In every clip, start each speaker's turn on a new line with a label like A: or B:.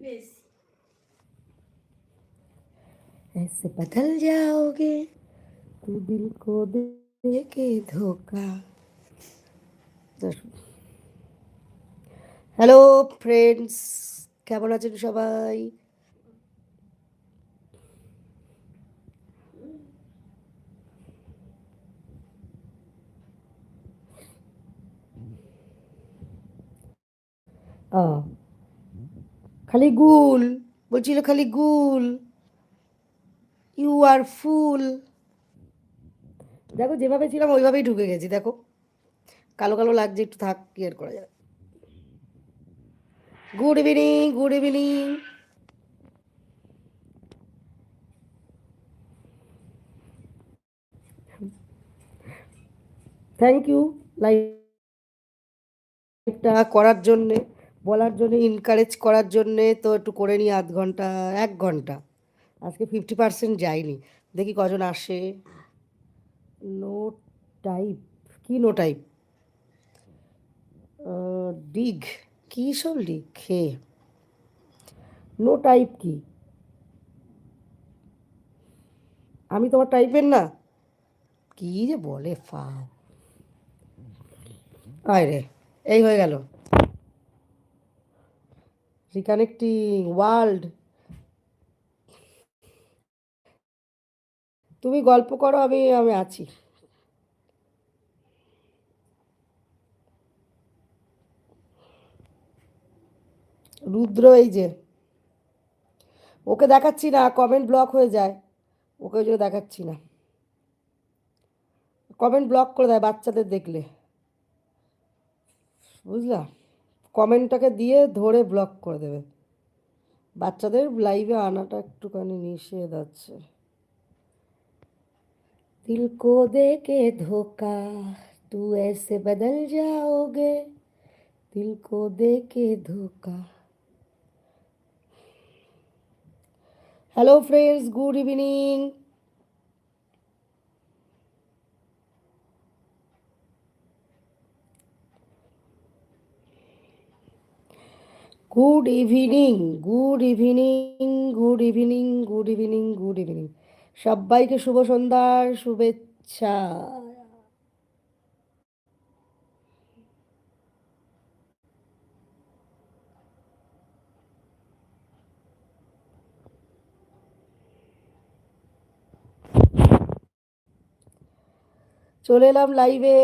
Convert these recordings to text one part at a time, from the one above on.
A: বেশ
B: ऐसे बदल जाओगे तू दिल को दे के धोखा হ্যালো ফ্রেন্ডস কেমন আছেন সবাই ও খালি গুল, বলছিল খালি গুল। ইউ আর ফুল দেখো, যেভাবে ছিলাম, ওইভাবেই ঢুকে গেছি, দেখো। কালো কালো লাগছে, একটু থাক, কি আর করা যাবে। Good evening good evening thank you লাইফটা করার জন্যে। বলার জন্য ইনকারেজ করার জন্যে তো একটু করে নিই আধ ঘণ্টা, এক ঘণ্টা। আজকে ফিফটি পার্সেন্ট যায়নি। দেখি কজন আসে। নো টাইপ কি নো টাইপ ডিগ। কী সব লিখে নো টাইপ কি? আমি তোমার টাইপের না? কি যে বলে ফা আয় রে, এই হয়ে গেল। রিকানেক্টিং ওয়ার্ল্ড তুমি গল্প করো, আমি আমি আছি। রুদ্র এই যে, ওকে দেখাচ্ছি না কমেন্ট ব্লক হয়ে যায়। ওকে ওই জন্য দেখাচ্ছি না। কমেন্ট ব্লক করে দেয় বাচ্চাদের দেখলে। বুঝলা? কমেন্টটাকে দিয়ে ধরে ব্লক করে দেবে বাচ্চাদের লাইভে আনাটা একটুখানি নিষেধ আছে दिल को दे के धोखा तू ऐसे बदल जाओगे दिल को दे के धोखा hello friends good evening good evening good evening good evening good evening good evening সবাইকে শুভ সন্ধ্যার শুভেচ্ছা। চলে এলাম লাইভে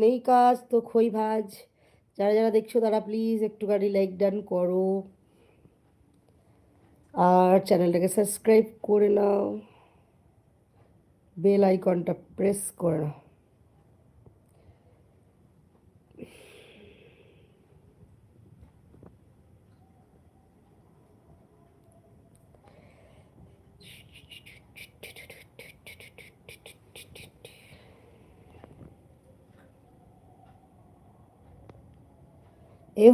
B: নেই কাজ, তো খই ভাজ। যারা যারা দেখছ তারা প্লিজ একটুখানি লাইক ডান করো। আর চ্যানেলটাকে সাবস্ক্রাইব করে নাও। বেল আইকনটা প্রেস করে নাও। এ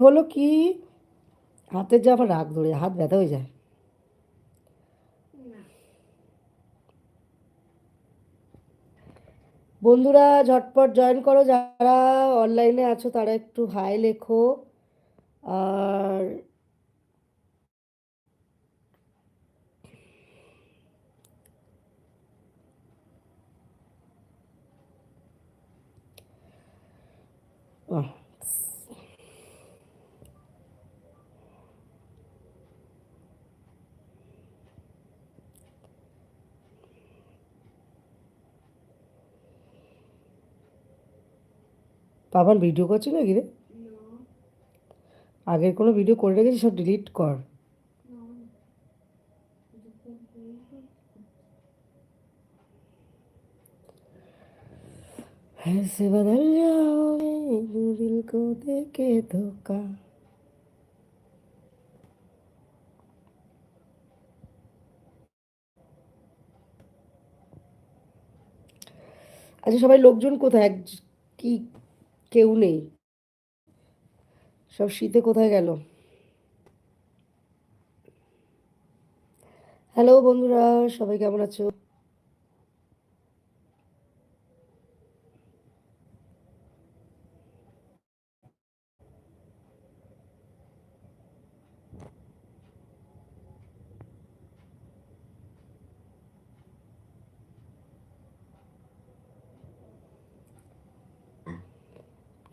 B: হলো কি? হাতের যে আবার রাগ ধরে, হাত ব্যথা হয়ে যায়। বন্ধুরা, ঝটপট জয়েন করো। যারা অনলাইনে আছো, তারা একটু হাই লেখো। আর আহ পাপান ভিডিও করছি নাকি রে আগের কোনো ভিডিও করে রেখেছি সব ডিলিট কর ऐसे बदल जाओगे दिल को दे के धोखा আচ্ছা সবাই লোকজন কোথায় এক কি কেউ নেই। সব শীতে কোথায় গেল? হ্যালো বন্ধুরা সবাই কেমন আছো?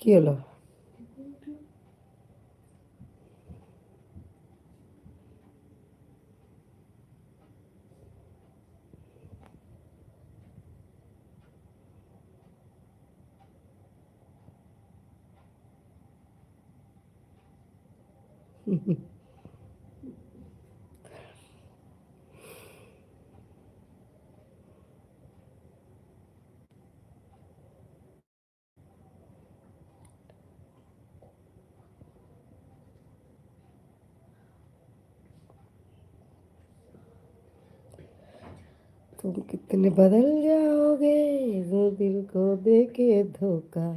B: কি হলো तुम कितने बदल जाओगे वो दिल को दे के धोखा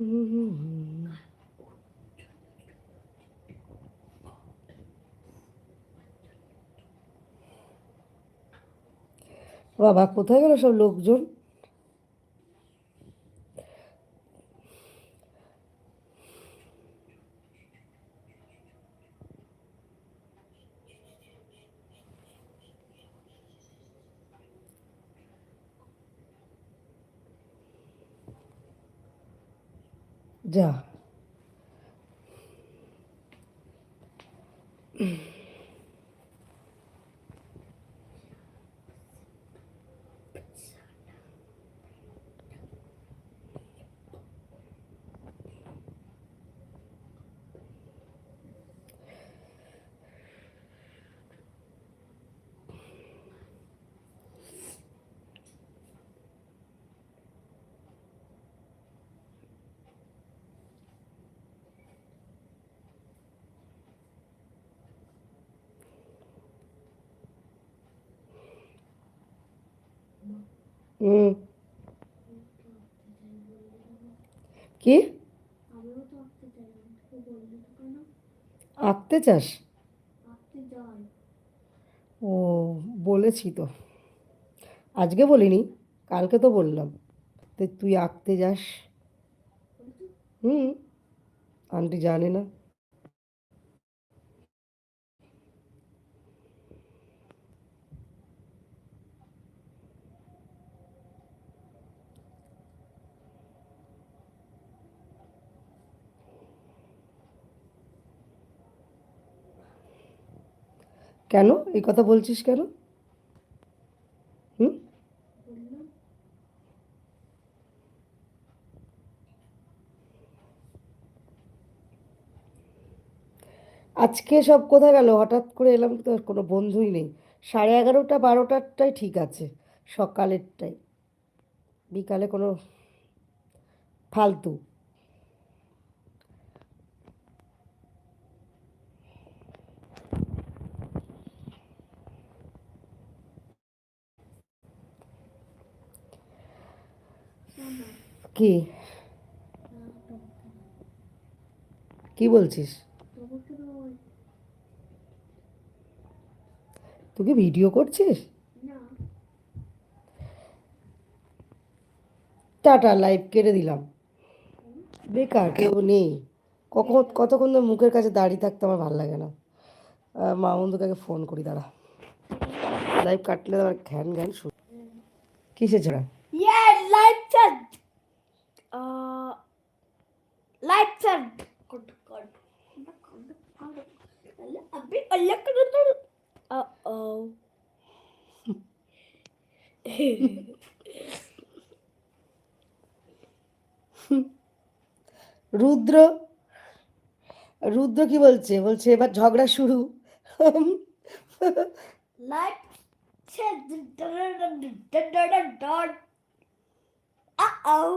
B: हम्म, हम्म। বাবা কোথায় গেল সব লোকজন যা হুম। কি?
A: আঁকতে
B: চাস? ও, বলেছি তো। আজকে বলিনি, কালকে তো বললাম। তো তুই আঁকতে যাস। হুম, আন্টি জানে না। কেন? এই কথা বলছিস কেন? হুম? আজকে সব কোথায় গেল? হঠাৎ করে এলাম তো কোনো বন্ধুই নেই। সাড়ে এগারোটা বারোটারটাই ঠিক আছে সকালেরটাই বিকালে কোনো ফালতু। কি? কি বলছিস? তুই কি ভিডিও করছিস? টাটা লাইভ কেটে দিলাম। বেকার কেউ নেই। কখন কতক্ষণ ধরে মুখের কাছে দাঁড়িয়ে থাকতে আমার ভালো লাগে না। মা বন্ধুকে ফোন করি দাঁড়া। লাইভ কাটলে আবার ঘ্যান ঘ্যান শুরু। কিসে ছাড়া
A: Yeah, uh oh
B: রুদ্র রুদ্র কি বলছে? বলছে এবার ঝগড়া শুরু।
A: Light turned. Uh oh.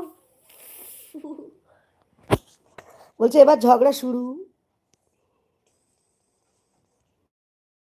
B: বলছে এবার ঝগড়া শুরু।